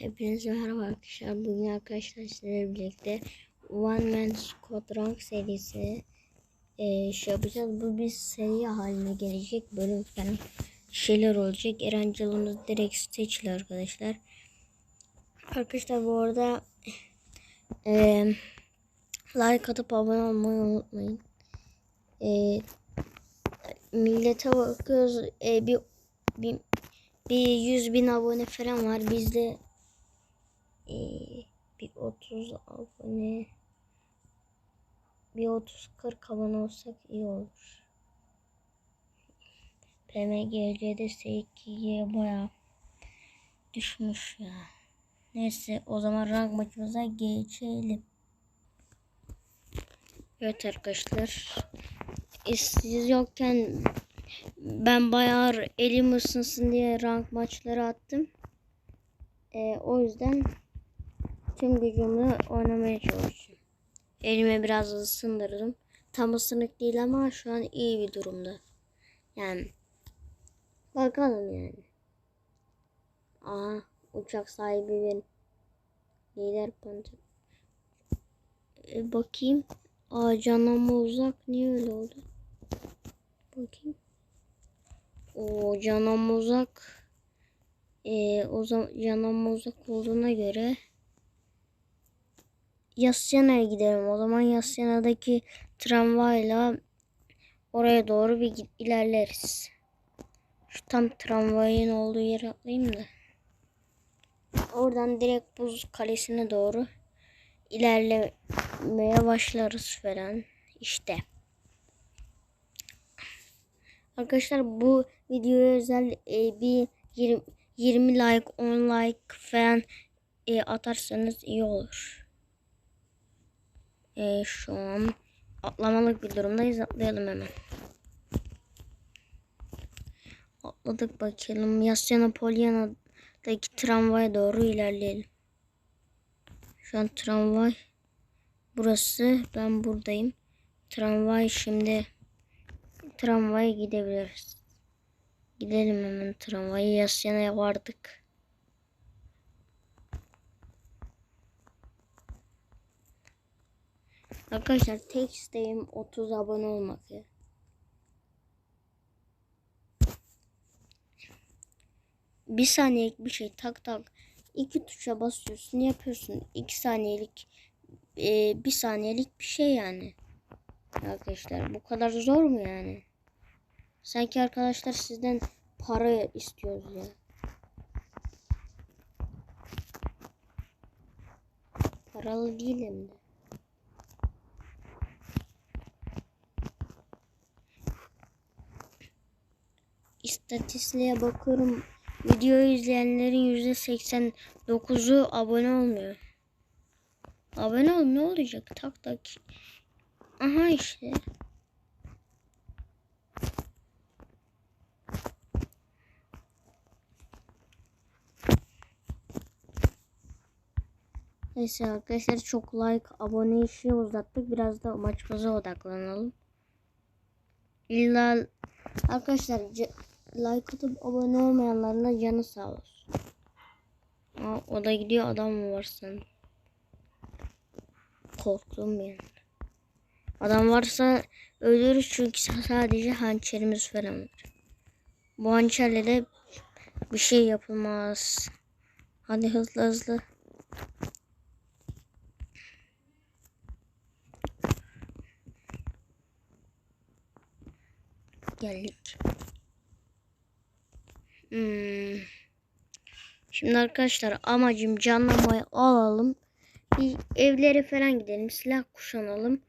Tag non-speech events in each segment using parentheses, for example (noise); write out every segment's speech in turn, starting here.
Hepinize merhaba arkadaşlar. Bugün arkadaşlar sizlerle birlikte One Man Squad Rank serisi e, şey yapacağız. Bu bir seri haline gelecek. Bölüm falan şeyler olacak. Erangel'ımız direkt seçili arkadaşlar. Arkadaşlar bu arada e, like atıp abone olmayı unutmayın. E, millete bakıyoruz. E, bir, bir bir 100 bin abone falan var. Bizde ee, bir 30 abone bir 30-40 abone olsak iyi olur. PMGC'de S2'ye baya düşmüş ya. Neyse o zaman rank maçımıza geçelim. Evet arkadaşlar. E, Siz yokken ben bayağı elim ısınsın diye rank maçları attım. Ee, o yüzden tüm gücümle oynamaya çalışıyorum. Elime biraz ısındırdım. Tam ısınık değil ama şu an iyi bir durumda. Yani bakalım yani. Aha uçak sahibi benim. Lider panter. Ee, bakayım. Aa canıma uzak. Niye öyle oldu? Bakayım. O canım uzak. Ee, o zaman canım uzak olduğuna göre Yasyana'ya gidelim. O zaman Yasyana'daki tramvayla oraya doğru bir ilerleriz. Şu tam tramvayın olduğu yere atlayayım da. Oradan direkt buz kalesine doğru ilerlemeye başlarız falan. İşte. Arkadaşlar bu videoya özel e, bir 20, 20 like 10 like falan e, atarsanız iyi olur. E, şu an atlamalık bir durumdayız. Atlayalım hemen. Atladık bakalım. Yasyana Polyana'daki tramvaya doğru ilerleyelim. Şu an tramvay burası. Ben buradayım. Tramvay şimdi tramvaya gidebiliriz. Gidelim hemen tramvaya. Yasyana'ya vardık. Arkadaşlar tek isteğim 30 abone olmak ya. Bir saniyelik bir şey tak tak iki tuşa basıyorsun yapıyorsun. iki saniyelik e, bir saniyelik bir şey yani. Arkadaşlar bu kadar zor mu yani? Sanki arkadaşlar sizden para istiyoruz ya. Paralı değilim de. İstatistiğe bakıyorum. Videoyu izleyenlerin %89'u abone olmuyor. Abone ol ne olacak? Tak tak. Aha işte. Neyse arkadaşlar çok like, abone işi uzattık. Biraz da maçımıza odaklanalım. İlla arkadaşlar like atıp abone olmayanların da canı sağ olsun. Aa, o da gidiyor adam mı var sen? Korktum yani. Adam varsa ölürüz çünkü sadece hançerimiz falan var. Bu hançerle de bir şey yapılmaz. Hadi hızlı hızlı. Geldik. Hmm. Şimdi arkadaşlar amacım canlamayı alalım. Bir evlere falan gidelim. Silah kuşanalım.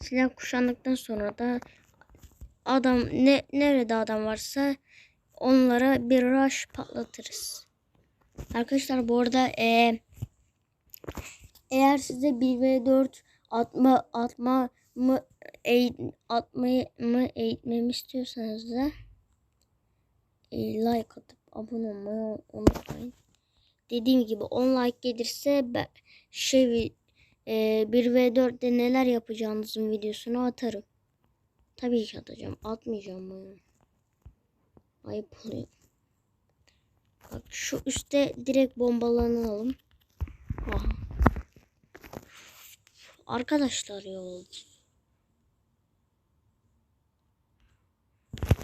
Silah kuşandıktan sonra da adam ne nerede adam varsa onlara bir rush patlatırız. Arkadaşlar bu arada e, eğer size 1v4 atma atma mı eğit, atmayı mı eğitmemi istiyorsanız da like atıp abone olmayı unutmayın. Dediğim gibi 10 like gelirse ben şey e, 1v4'te neler yapacağınızın videosunu atarım. Tabii ki atacağım. Atmayacağım bunu. Ayıp oluyor. Bak şu üstte direkt bombalanalım. Aha. Arkadaşlar ya oldu.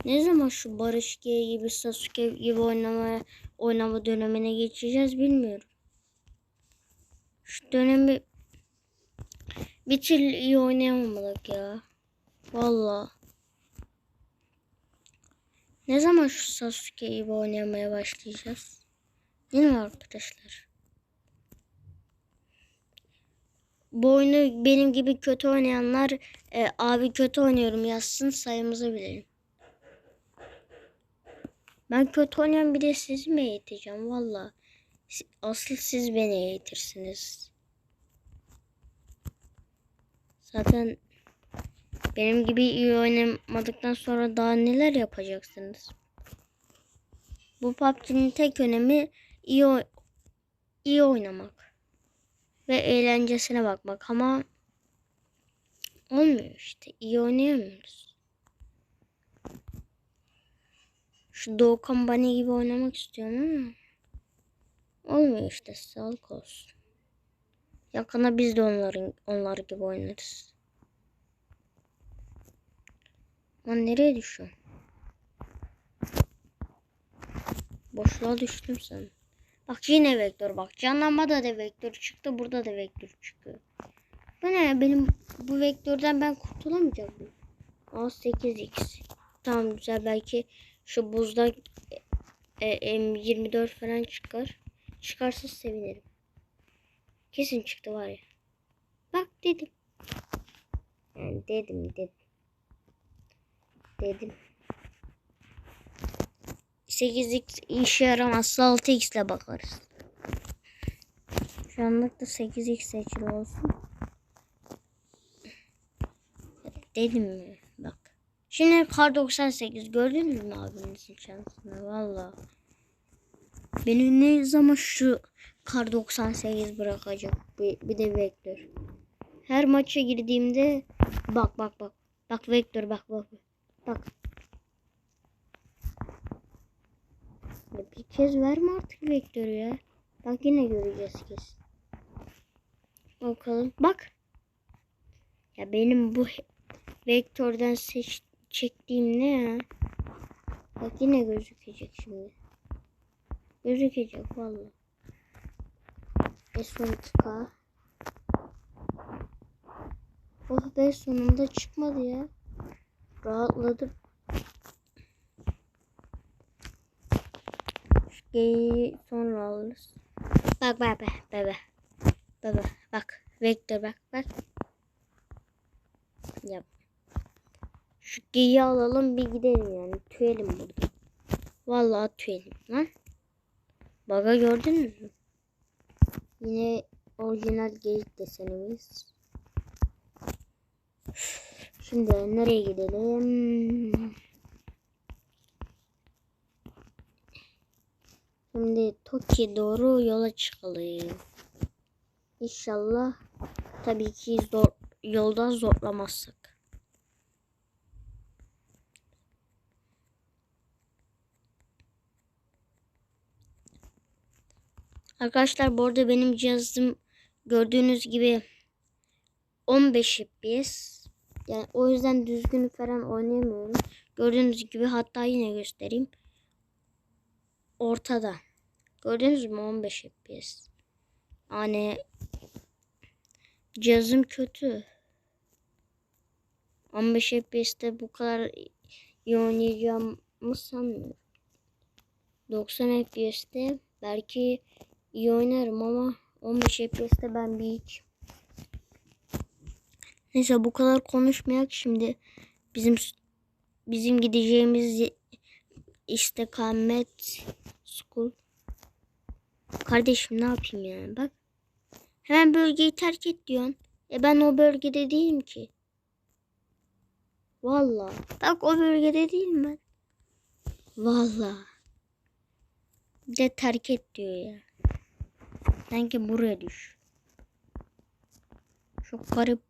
Ne zaman şu Barış G gibi Sasuke gibi oynamaya oynama dönemine geçeceğiz bilmiyorum. Şu dönemi bir türlü iyi oynayamadık ya. Vallahi. Ne zaman şu Sasuke gibi oynamaya başlayacağız? Değil mi arkadaşlar? Bu oyunu benim gibi kötü oynayanlar e, abi kötü oynuyorum yazsın sayımızı bilelim. Ben kötü oynayan bir de sizi mi eğiteceğim valla. Asıl siz beni eğitirsiniz. Zaten benim gibi iyi oynamadıktan sonra daha neler yapacaksınız? Bu PUBG'nin tek önemi iyi, iyi oynamak. Ve eğlencesine bakmak ama olmuyor işte. İyi oynayamıyoruz. Şu Doğukan Bani gibi oynamak istiyorum ama olmuyor işte. Sağlık olsun. Yakına biz de onların onlar gibi oynarız. Lan nereye düşüyorsun? Boşluğa düştüm sen. Bak yine vektör bak. Canlanmada da vektör çıktı. Burada da vektör çıkıyor. Bu ne? Benim bu vektörden ben kurtulamayacak mıyım? A 8x. Tamam güzel. Belki şu buzda e, M24 falan çıkar. Çıkarsa sevinirim. Kesin çıktı var ya. Bak dedim. Yani dedim dedim. Dedim. 8x işe yaramazsa 6x ile bakarız. Şu anlık da 8x seçili olsun. Dedim mi? Şimdi kar 98 gördünüz mü abinizin şansını? Valla. Beni ne zaman şu kar 98 bırakacak? Bir, bir de vektör. Her maça girdiğimde bak bak bak. Bak vektör bak bak. Bak. Bir kez verme artık vektörü ya. Bak yine göreceğiz kesin. Bakalım. Bak. Ya benim bu vektörden seç çektiğim ne ya? Bak yine gözükecek şimdi. Gözükecek vallahi. S12K. Oh be sonunda çıkmadı ya. Rahatladım. Geyiği sonra alırız. Bak bak bak bak. Bak bak bak. Vektör bak bak. Yap. Şu geyiği alalım bir gidelim yani. Tüyelim burada. Vallahi tüyelim lan. Baga gördünüz mü? Yine orijinal geyik desenimiz. Şimdi nereye gidelim? Şimdi Tokyo doğru yola çıkalım. İnşallah tabii ki zor yoldan zorlamazsak. Arkadaşlar bu arada benim cihazım gördüğünüz gibi 15 FPS. Yani o yüzden düzgün falan oynayamıyorum. Gördüğünüz gibi hatta yine göstereyim. Ortada. Gördünüz mü 15 FPS. Yani cihazım kötü. 15 FPS'te bu kadar iyi oynayacağımı sanmıyorum. 90 FPS'te belki iyi oynarım ama 15 FPS'te ben bir hiç. Neyse bu kadar konuşmayak şimdi bizim bizim gideceğimiz ye- istikamet school. Kardeşim ne yapayım yani bak. Hemen bölgeyi terk et diyorsun. E ben o bölgede değilim ki. Vallahi. Bak o bölgede değilim ben. Vallahi. Bir de terk et diyor ya. Sanki buraya düş. Çok garip.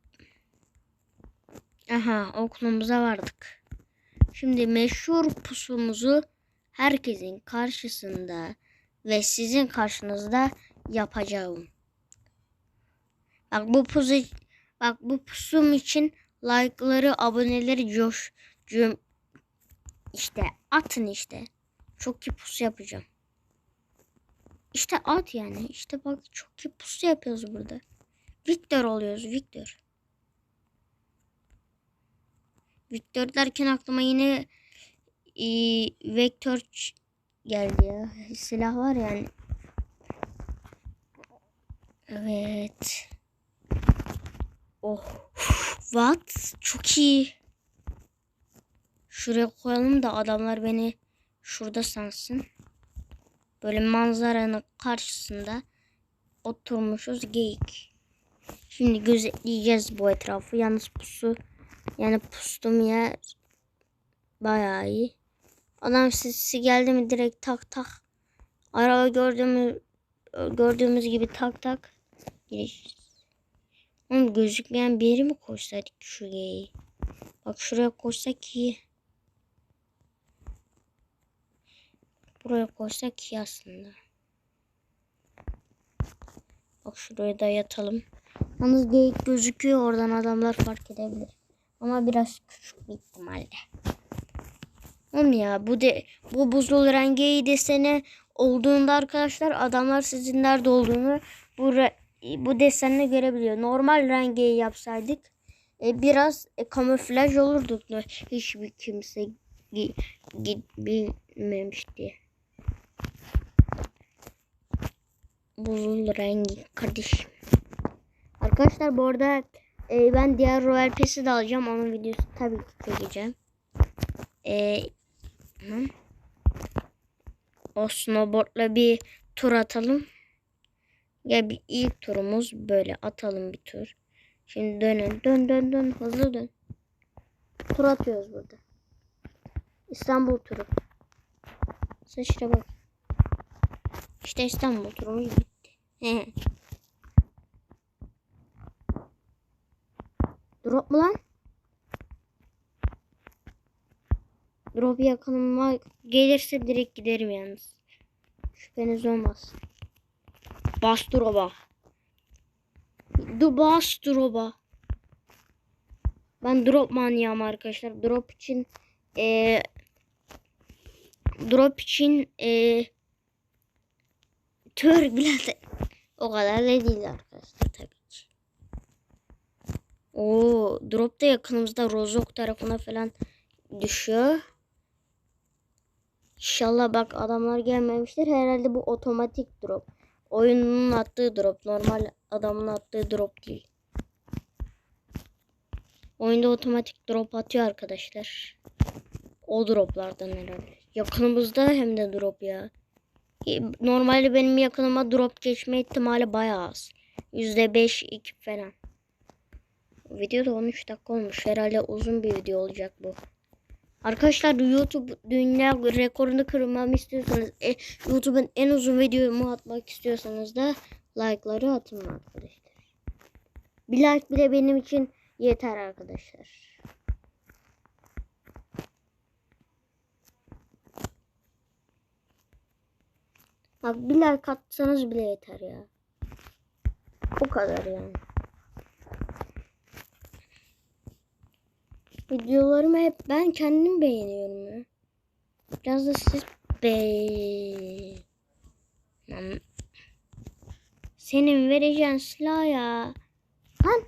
Aha okulumuza vardık. Şimdi meşhur pusumuzu herkesin karşısında ve sizin karşınızda yapacağım. Bak bu pusu bak bu pusum için like'ları, aboneleri coş cüm işte atın işte. Çok iyi pusu yapacağım. İşte at yani. İşte bak çok iyi pusu yapıyoruz burada. Victor oluyoruz Victor. Victor derken aklıma yine e, Vektör geldi ya. Silah var yani. Evet. Oh. What? Çok iyi. Şuraya koyalım da adamlar beni şurada sansın. Böyle manzaranın karşısında oturmuşuz geyik. Şimdi gözetleyeceğiz bu etrafı. Yalnız pusu yani pustum yer bayağı iyi. Adam sesi geldi mi direkt tak tak. Araba gördüğümüz gördüğümüz gibi tak tak giriş. Oğlum gözükmeyen bir yere mi koysaydık şu geyiği? Bak şuraya koysak iyi. Buraya koysak iyi aslında. Bak şuraya da yatalım. Yalnız geyik gözüküyor oradan adamlar fark edebilir. Ama biraz küçük bir ihtimalle. Oğlum ya bu de bu buzul rengi deseni olduğunda arkadaşlar adamlar sizin nerede olduğunu bu bu desenle görebiliyor. Normal rengi yapsaydık e, biraz e, kamuflaj olurduk. Hiçbir kimse gi- bilmemişti. Buzul rengi kardeşim. Arkadaşlar bu arada e, ben diğer Royal Pass'i de alacağım. Onun videosu tabii ki çekeceğim. E, hı. o snowboardla bir tur atalım. Ya bir ilk turumuz böyle atalım bir tur. Şimdi dönün. Dön dön dön. Hızlı dön. Tur atıyoruz burada. İstanbul turu. Sıçra bak. İşte İstanbul turumuz bitti. He. Drop mu lan? Drop yakınıma gelirse direkt giderim yalnız. Şüpheniz olmaz. Bas drop'a. Du bas drop'a. Ben drop manyağım arkadaşlar. Drop için eee drop için eee tör bile o kadar da değil arkadaşlar tabii ki. Oo, drop da yakınımızda Rozok tarafına falan düşüyor. İnşallah bak adamlar gelmemiştir. Herhalde bu otomatik drop. Oyunun attığı drop. Normal adamın attığı drop değil. Oyunda otomatik drop atıyor arkadaşlar. O droplardan herhalde. Yakınımızda hem de drop ya. Normalde benim yakınıma drop geçme ihtimali bayağı az. %5 2 falan. Video da 13 dakika olmuş. Herhalde uzun bir video olacak bu. Arkadaşlar YouTube dünya rekorunu kırmamı istiyorsanız, e, YouTube'un en uzun videomu atmak istiyorsanız da like'ları atın arkadaşlar. Bir like bile benim için yeter arkadaşlar. Bak bir like atsanız bile yeter ya. Bu kadar yani. Videolarımı hep ben kendim beğeniyorum ya. Biraz da siz be. Senin vereceğin silah ya. Lan.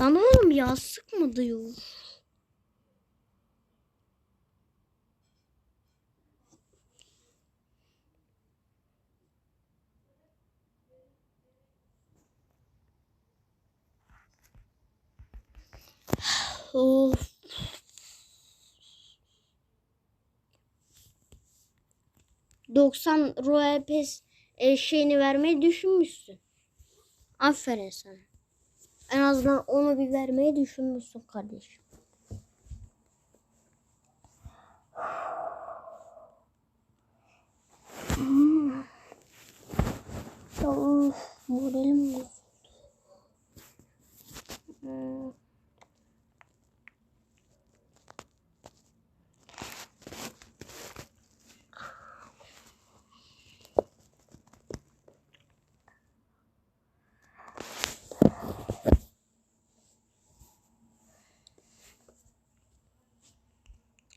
Lan oğlum ya sıkma diyor. Of. ...90 Royal Pass e, şeyini vermeyi düşünmüşsün. Aferin sana. En azından onu bir vermeyi düşünmüşsün kardeşim. (sighs) Of, moralim bozuldu. Hmm.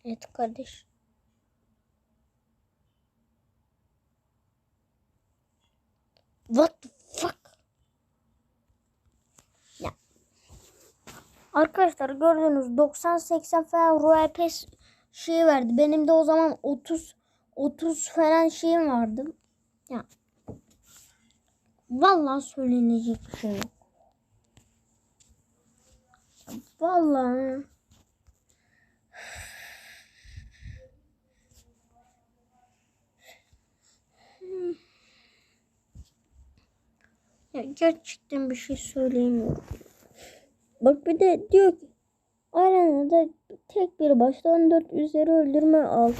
Evet kardeş. What the fuck? Ya. Arkadaşlar gördüğünüz 90-80 falan Royal Pass şey verdi. Benim de o zaman 30 30 falan şeyim vardı. Ya. Vallahi söylenecek bir şey yok. Vallahi. Ya gerçekten bir şey söyleyemiyorum. Bak bir de diyor ki arenada tek bir başta 14 üzeri öldürme al.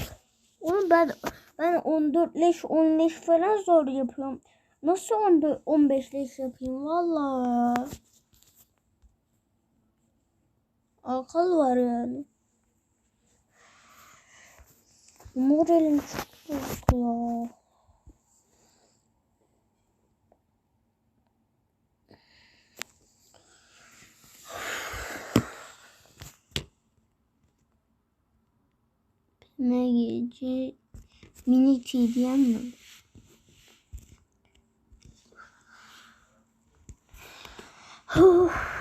Onu ben ben 14 leş 10 leş falan zor yapıyorum. Nasıl 14 15 leş yapayım valla. Akıl var yani. Moralim çok bozuk ya. MGC mini TDM mi? Huh.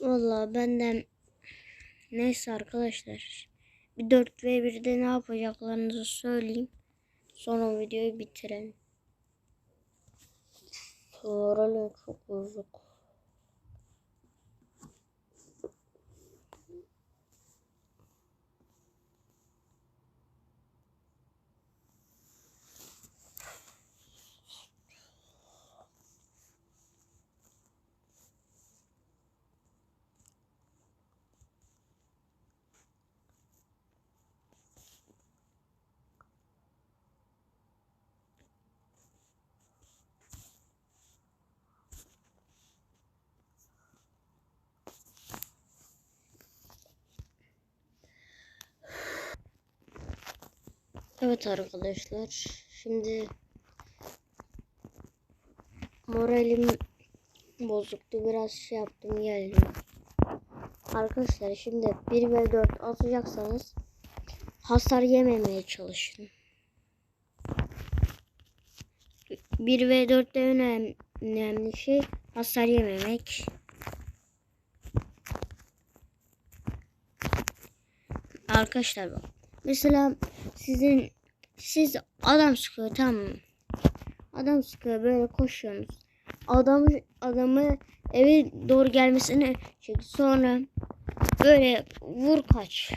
Vallahi benden neyse arkadaşlar. Bir 4 ve 1'de ne yapacaklarınızı söyleyeyim. Sonra videoyu bitirelim. Moralim çok bozuk. Evet arkadaşlar. Şimdi moralim bozuktu. Biraz şey yaptım geldim. Arkadaşlar şimdi 1 ve 4 atacaksanız hasar yememeye çalışın. 1 ve 4'te önemli, önemli şey hasar yememek. Arkadaşlar bak. Mesela sizin siz adam sıkıyor tamam mı? Adam sıkıyor böyle koşuyorsunuz. Adamı adamı eve doğru gelmesini çek. Sonra böyle vur kaç.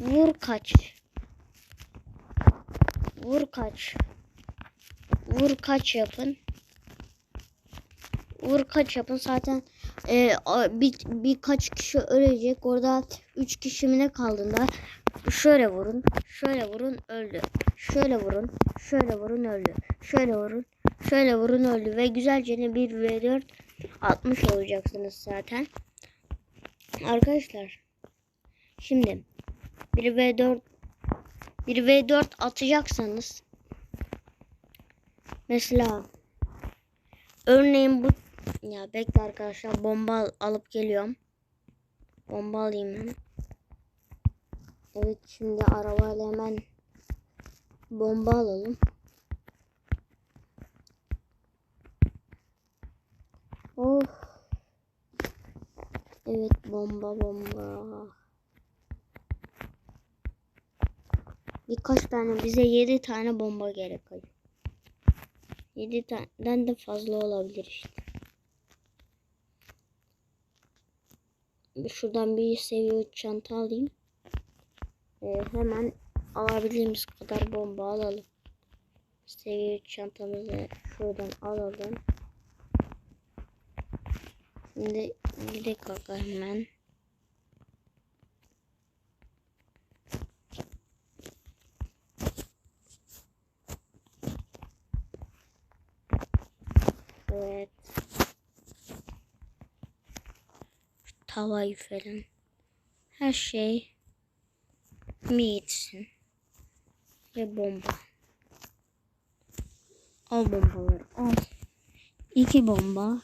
Vur kaç. Vur kaç. Vur kaç yapın. Vur kaç yapın zaten e, bir, birkaç kişi ölecek. Orada 3 kişi mi ne kaldığında şöyle vurun, şöyle vurun öldü. Şöyle vurun, şöyle vurun öldü. Şöyle vurun, şöyle vurun öldü ve güzelce ne 1 ve 4 atmış olacaksınız zaten. Arkadaşlar şimdi 1 ve 4 1 ve 4 atacaksanız mesela örneğin bu ya bekle arkadaşlar bomba al- alıp geliyorum. Bomba alayım ben. Evet şimdi arabayla hemen bomba alalım. Of. Evet bomba bomba. Birkaç tane bize 7 tane bomba gerekiyor. 7 taneden de fazla olabilir işte. şuradan bir seviye çanta alayım. Ee, hemen alabildiğimiz kadar bomba alalım. Seviye üç çantamızı şuradan alalım. Şimdi gidelim kanka hemen. Evet. Tavayı falan. Her şey mi yetsin. Ve bomba. Al bombaları al. İki bomba.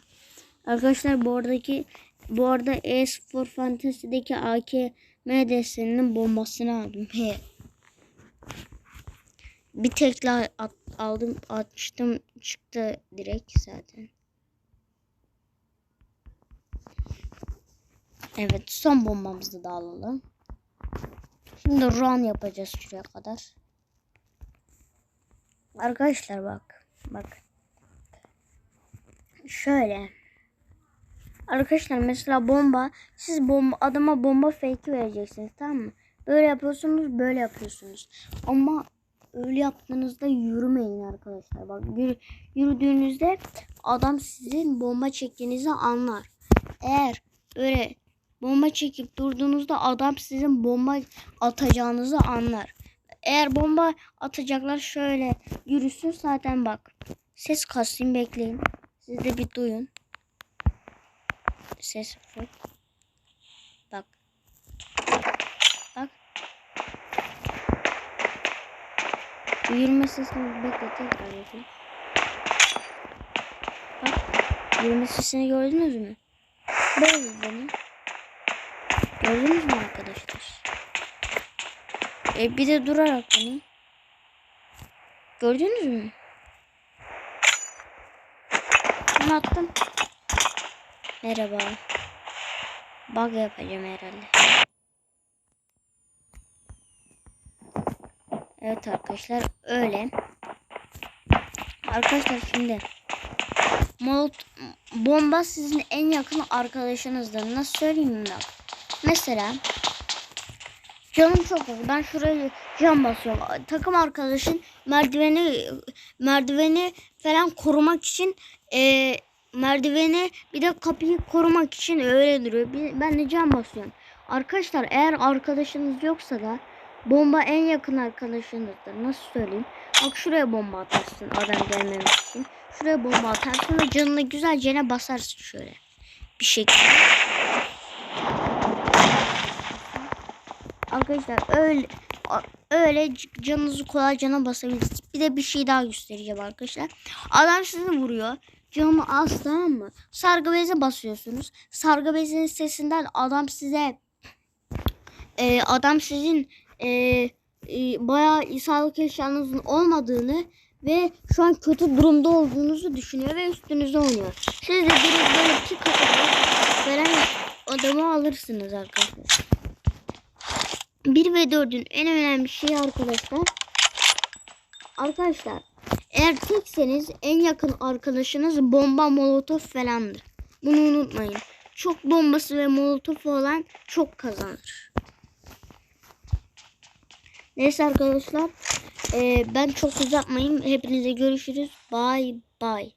Arkadaşlar bu aradaki bu arada E-Spor Fantasy'deki AKM deseninin bombasını aldım. He. Bir tekle at, aldım atmıştım çıktı direkt zaten. Evet son bombamızı da alalım. Şimdi run yapacağız şuraya kadar. Arkadaşlar bak. Bak. Şöyle. Arkadaşlar mesela bomba. Siz bomba adama bomba fake vereceksiniz tamam mı? Böyle yapıyorsunuz böyle yapıyorsunuz. Ama öyle yaptığınızda yürümeyin arkadaşlar. Bak yürü, yürüdüğünüzde adam sizin bomba çektiğinizi anlar. Eğer böyle bomba çekip durduğunuzda adam sizin bomba atacağınızı anlar. Eğer bomba atacaklar şöyle yürüsün zaten bak. Ses kasayım bekleyin. Siz de bir duyun. Ses yok. Bak. Bak. Yürüme sesini bekle tekrar. Bak. Yürüme sesini gördünüz mü? Böyle beni. Gördünüz mü arkadaşlar? E bir de durarak beni. Gördünüz mü? Ben attım. Merhaba. Bug yapacağım herhalde. Evet arkadaşlar öyle. Arkadaşlar şimdi Molot bomba sizin en yakın arkadaşınızdır. Nasıl söyleyeyim bak. Mesela canım çok az. Ben şuraya cam basıyorum. Takım arkadaşın merdiveni merdiveni falan korumak için e, merdiveni bir de kapıyı korumak için öyle duruyor. Ben de cam basıyorum. Arkadaşlar eğer arkadaşınız yoksa da bomba en yakın arkadaşınızdır. Nasıl söyleyeyim? Bak şuraya bomba atarsın adam gelmemek için. Şuraya bomba atarsın ve canını güzelce basarsın şöyle. Bir şekilde. Arkadaşlar öyle öyle canınızı kolayca basabilirsiniz. Bir de bir şey daha göstereceğim arkadaşlar. Adam sizi vuruyor. Canı az tamam mı? Sargı beze basıyorsunuz. Sargı bezinin sesinden adam size e, adam sizin e, e, bayağı sağlık eşyanızın olmadığını ve şu an kötü durumda olduğunuzu düşünüyor ve üstünüze oynuyor. Siz de direkt böyle iki katına veren adamı alırsınız arkadaşlar. 1 ve 4'ün en önemli şeyi arkadaşlar. Arkadaşlar eğer tekseniz en yakın arkadaşınız bomba molotof falandır. Bunu unutmayın. Çok bombası ve molotofu olan çok kazanır. Neyse arkadaşlar. eee, ben çok uzatmayayım. Hepinize görüşürüz. Bye bye.